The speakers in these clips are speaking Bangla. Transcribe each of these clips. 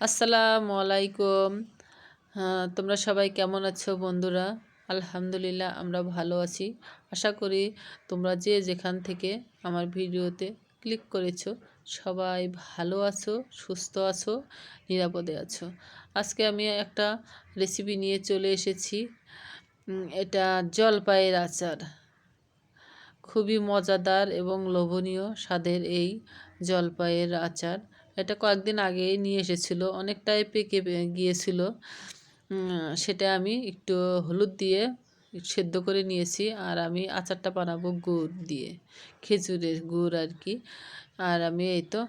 আসসালামু আলাইকুম। হ্যাঁ, তোমরা সবাই কেমন আছো বন্ধুরা? আলহামদুলিল্লাহ আমরা ভালো আছি। আশা করি তোমরা যে যেখান থেকে আমার ভিডিওতে ক্লিক করেছ সবাই ভালো আছো সুস্থ আছো নিরাপদে আছো। আজকে আমি একটা রেসিপি নিয়ে চলে এসেছি। এটা জলপাইয়ের আচার। খুবই মজাদার এবং লোভনীয় স্বাদের এই জলপাইয়ের আচার। এটা কয়েকদিন আগেই নিয়ে এসেছিল। অনেকটাই পেকে গিয়েছিল। সেটা আমি একটু হলুদ দিয়ে সেদ্ধ করে নিয়েছি আর আমি আচারটা বানাবো গুড় দিয়ে, খেজুরের গুড় আর কি। আর আমি এই তো,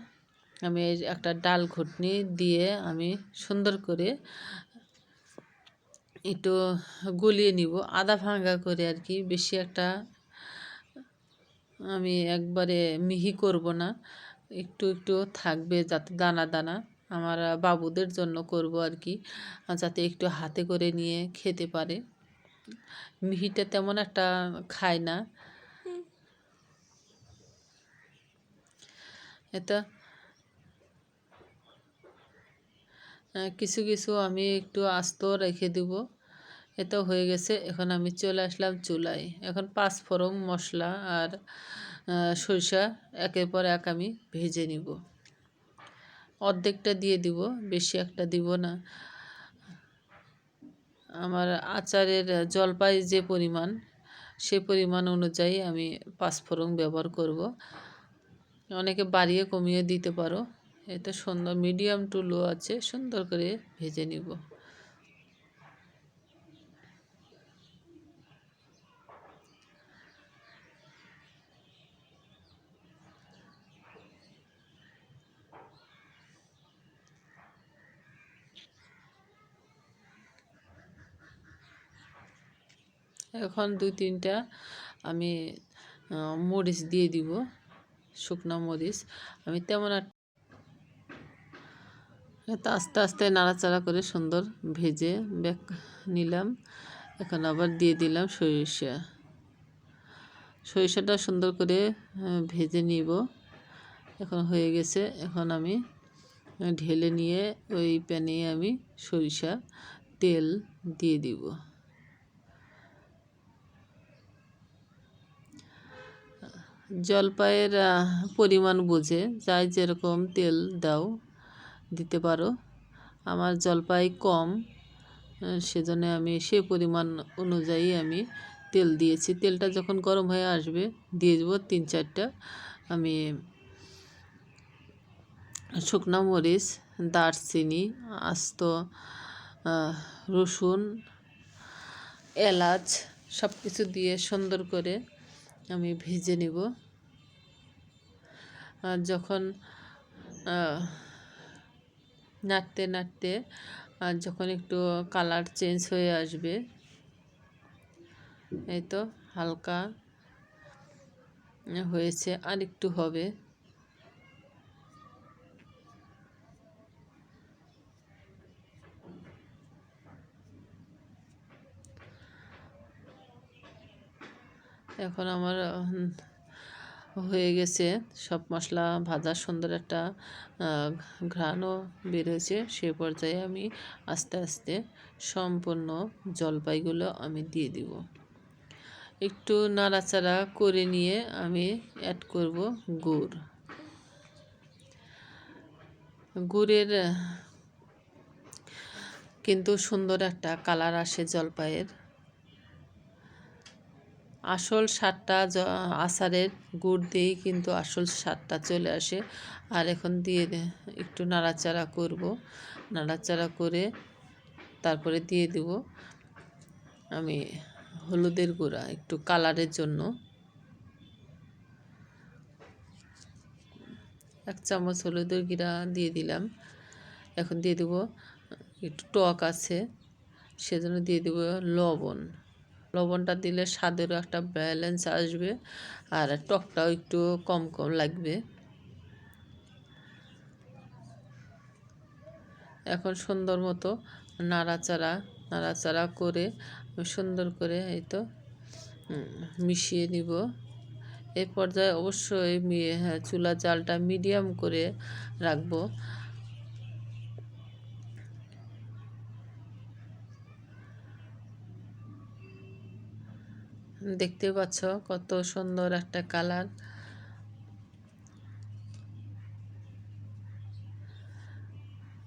আমি একটা ডাল ঘুটনি দিয়ে আমি সুন্দর করে একটু গলিয়ে নিব, আদা ভাঙ্গা করে আর কি। বেশি একটা আমি একবারে মিহি করব না। একটু একটু থাকবে যাতে দানা দানা আমার বাবুদের জন্য করব আর কি যাতে একটু হাতে করে নিয়ে খেতে পারে। মিহিটা তেমন একটা খায় না। এটা কিছু কিছু আমি একটু আস্ত রেখে দেব। এটা হয়ে গেছে, এখন আমি চলে আসলাম চুলায়। এখন পাঁচ ফোড়ন মশলা আর সরিষা একের পর এক আমি ভেজে নিব। অর্ধেকটা দিয়ে দিব, বেশি একটা দিব না। আমার আচারের জলপাই যে পরিমাণ, সে পরিমাণ অনুযায়ী আমি পাঁচফোড়ন ব্যবহার করব। অনেকে বাড়িয়ে কমিয়ে দিতে পারো। এটা সুন্দর, মিডিয়াম টু লো আছে, সুন্দর করে ভেজে নিব। এখন দুই তিনটা আমি মরিচ দিয়ে দিব, শুকনো মরিচ। আমি তেমন একটা আস্তে আস্তে নাড়াচাড়া করে সুন্দর ভেজে ব্যাক নিলাম। এখন আবার দিয়ে দিলাম সরিষা। সরিষাটা সুন্দর করে ভেজে নিব। এখন হয়ে গেছে, এখন আমি ঢেলে নিয়ে ওই প্যানে আমি সরিষা তেল দিয়ে দিব। জলপাইয়ের পরিমাণ বুঝে। যাই যেরকম তেল দাও, দিতে পারো। আমার জলপাই কম সেজন্য আমি সে পরিমাণ অনুযায়ী আমি তেল দিয়েছি। তেলটা যখন গরম হয়ে আসবে, দিয়ে দেবো তিন চারটা। আমি শুকনো মরিচ, দারচিনি, আস্ত রসুন, এলাচ সব কিছু দিয়ে সুন্দর করে আমি ভেজে নেব। আর যখন নাড়তে নাড়তে আর যখন একটু কালার চেঞ্জ হয়ে আসবে, এই তো হালকা হয়েছে আর একটু হবে। এখন আমার হয়ে গেছে। সব মশলা ভাজা সুন্দর একটা ঘ্রাণও বের সে পর্যায়ে আমি আস্তে আস্তে সম্পূর্ণ জলপাইগুলো আমি দিয়ে দিব। একটু নাড়াচাড়া করে নিয়ে আমি অ্যাড করব গুড়। গুড়ের, কিন্তু সুন্দর একটা কালার আসে জলপাইয়ের। আসল স্বাদটা আচারের গুড় দিয়েই কিন্তু আসল স্বাদটা চলে আসে। আর এখন দিয়ে একটু নাড়াচাড়া করব। নাড়াচাড়া করে তারপরে দিয়ে দেব আমি হলুদের গুঁড়া, একটু কালারের জন্য। এক চামচ হলুদের গুঁড়া দিয়ে দিলাম। এখন দিয়ে দেব, একটু টক আছে, সেজন্য দিয়ে দেব লবণ। লবণটা দিলে স্বাদেরও একটা ব্যালেন্স আসবে আর টকটাও একটু কম কম লাগবে। এখন সুন্দর মতো নাড়াচাড়া নাড়াচাড়া করে সুন্দর করে এই তো মিশিয়ে নিব। এই পর্যায়ে অবশ্যই হ্যাঁ চুলা জালটা মিডিয়াম করে রাখব। দেখতে পাচ্ছ কত সুন্দর একটা কালার।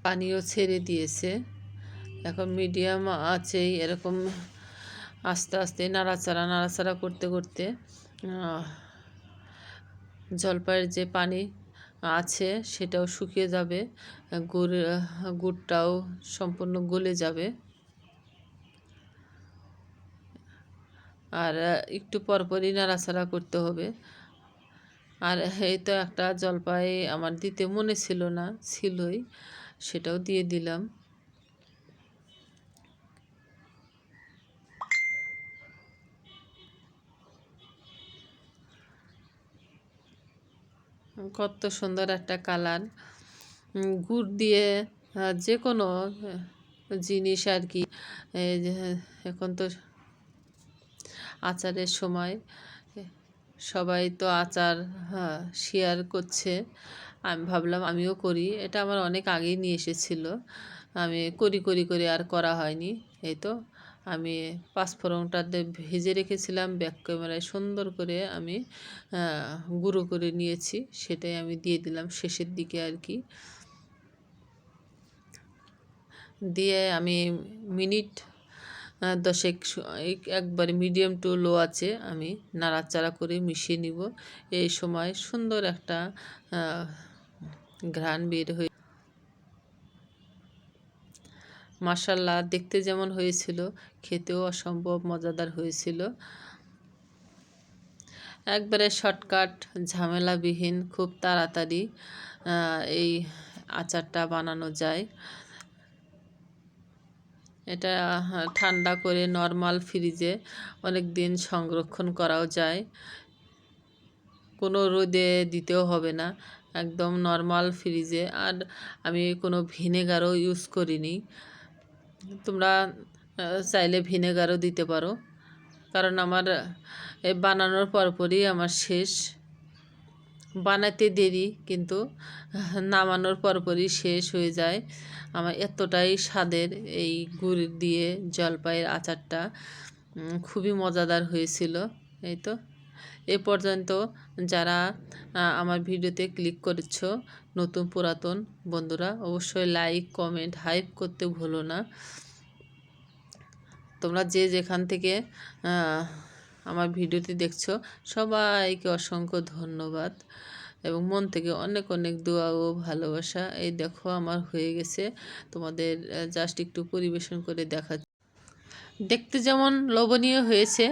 পানিও ছেড়ে দিয়েছে। এখন মিডিয়াম আছেই, এরকম আস্তে আস্তে নাড়াচাড়া নাড়াচাড়া করতে করতে জলপাইয়ের যে পানি আছে সেটাও শুকিয়ে যাবে, গুড়, গুড়টাও সম্পূর্ণ গলে যাবে। আর একটু পরপরই নাড়াচাড়া করতে হবে। আর, এই তো একটা জলপাই আমার দিতে মনে ছিল না, ছিলই, সেটাও দিয়ে দিলাম। কত সুন্দর একটা কালার। গুড় দিয়ে যে কোনো জিনিস আর কি এখন তো আচারের সময়। সবাই তো আচার হ্যাঁ শেয়ার করছে। আমি ভাবলাম আমিও করি। এটা আমার অনেক আগেই নিয়ে এসেছিল। আমি করি করি, করে আর করা হয়নি। এই তো আমি পাঁচফোড়নটাতে ভেজে রেখেছিলাম ব্যাক ক্যামেরায় সুন্দর করে আমি গুঁড়ো করে নিয়েছি। সেটাই আমি দিয়ে দিলাম শেষের দিকে আর কি। দিয়ে আমি মিনিট দশেক একবারে মিডিয়াম টু লো আছে, আমি নাড়াচাড়া করে মিশিয়ে নিব। এই সময় সুন্দর একটা ঘ্রাণ বের হয়ে মাসাল্লাহ দেখতে যেমন হয়েছিল, খেতেও অসম্ভব মজাদার হয়েছিল। একবারে শর্টকাট ঝামেলাবিহীন, খুব তাড়াতাড়ি এই আচারটা বানানো যায়। এটা ঠান্ডা করে নর্মাল ফ্রিজে অনেক দিন সংরক্ষণ করাও যায়। কোনো রোদে দিতেও হবে না, একদম নর্মাল ফ্রিজে আর আমি কোনো ভিনেগারও ইউজ করিনি। তোমরা চাইলে ভিনেগারও দিতে পারো। কারণ আমার বানানোর পরপরই আমার শেষ। বানাতে দেরি, কিন্তু নামানোর পরপরই শেষ হয়ে যায়। আমার এতটাই স্বাদের এই গুড় দিয়ে জলপাইয়ের আচারটা খুবই মজাদার হয়েছিল, এই তো। এ পর্যন্ত যারা আমার ভিডিওতে ক্লিক করেছ, নতুন পুরাতন বন্ধুরা, অবশ্যই লাইক, কমেন্ট, হাইপ করতে ভুলো না। তোমরা যে যেখান থেকে আমার ভিডিওটি দেখছ, সবাইকে অসংখ্য ধন্যবাদ এবং মন থেকে অনেক অনেক দোয়া ও ভালোবাসা। এই দেখো, আমার হয়ে গেছে। তোমাদের জাস্ট একটু পরিবেশন করে দেখা দেখতে যেমন লোভনীয় হয়েছে,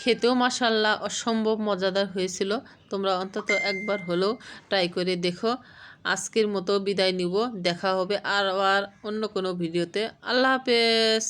খেতেও মাসাল্লাহ অসম্ভব মজাদার হয়েছিল। তোমরা অন্তত একবার হলেও ট্রাই করে দেখো। আজকের মতো বিদায় নিব। দেখা হবে আর আর অন্য কোনো ভিডিওতে। আল্লাহ হাফেজ।